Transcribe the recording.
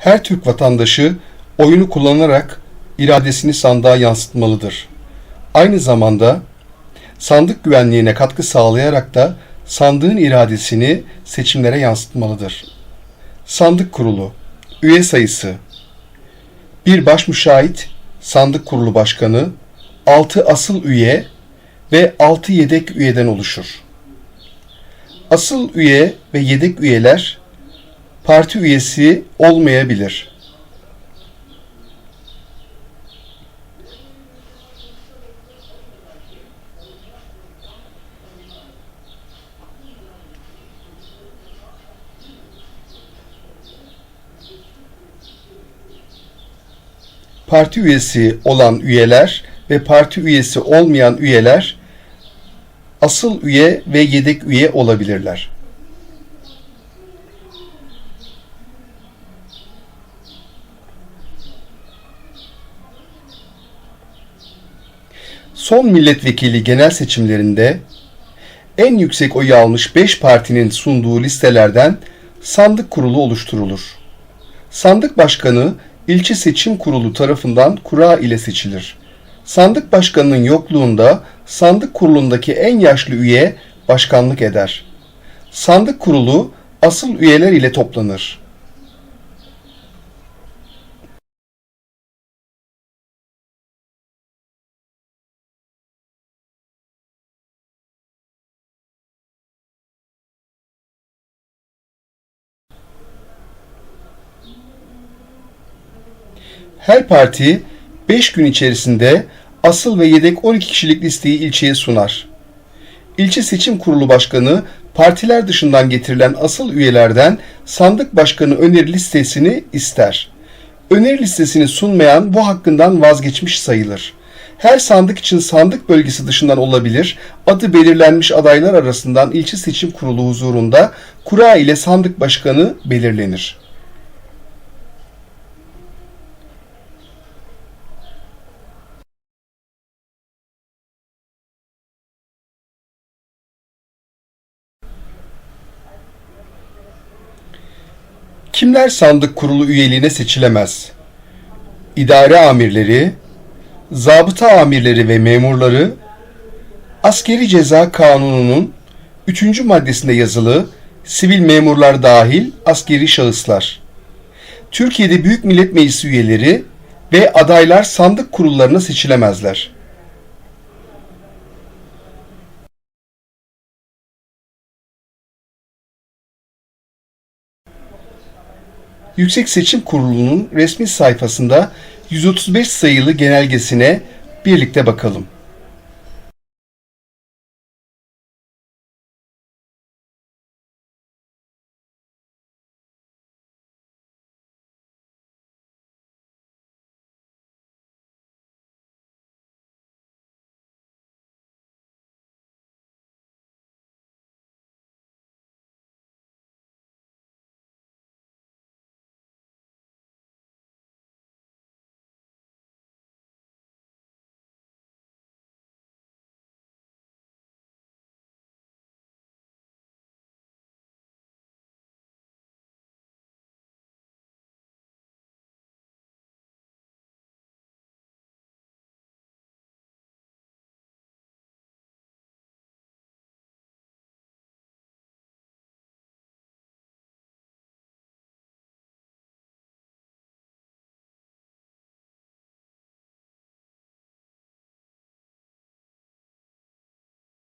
Her Türk vatandaşı oyunu kullanarak iradesini sandığa yansıtmalıdır. Aynı zamanda sandık güvenliğine katkı sağlayarak da sandığın iradesini seçimlere yansıtmalıdır. Sandık Kurulu Üye sayısı bir baş müşahit, sandık kurulu başkanı, 6 asıl üye ve 6 yedek üyeden oluşur. Asıl üye ve yedek üyeler parti üyesi olmayabilir. Parti üyesi olan üyeler ve parti üyesi olmayan üyeler asıl üye ve yedek üye olabilirler. Son milletvekili genel seçimlerinde en yüksek oyu almış 5 partinin sunduğu listelerden sandık kurulu oluşturulur. Sandık başkanı ilçe seçim kurulu tarafından kura ile seçilir. Sandık başkanının yokluğunda sandık kurulundaki en yaşlı üye başkanlık eder. Sandık kurulu asıl üyeler ile toplanır. Her parti 5 gün içerisinde asıl ve yedek 12 kişilik listeyi ilçeye sunar. İlçe Seçim Kurulu Başkanı partiler dışından getirilen asıl üyelerden sandık başkanı öneri listesini ister. Öneri listesini sunmayan bu hakkından vazgeçmiş sayılır. Her sandık için sandık bölgesi dışından olabilir, adı belirlenmiş adaylar arasından ilçe seçim kurulu huzurunda kura ile sandık başkanı belirlenir. Kimler sandık kurulu üyeliğine seçilemez? İdare amirleri, zabıta amirleri ve memurları, askeri ceza kanununun 3. maddesinde yazılı sivil memurlar dahil askeri şahıslar. Türkiye'de Büyük Millet Meclisi üyeleri ve adaylar sandık kurullarına seçilemezler. Yüksek Seçim Kurulu'nun resmi sayfasında 135 sayılı genelgesine birlikte bakalım.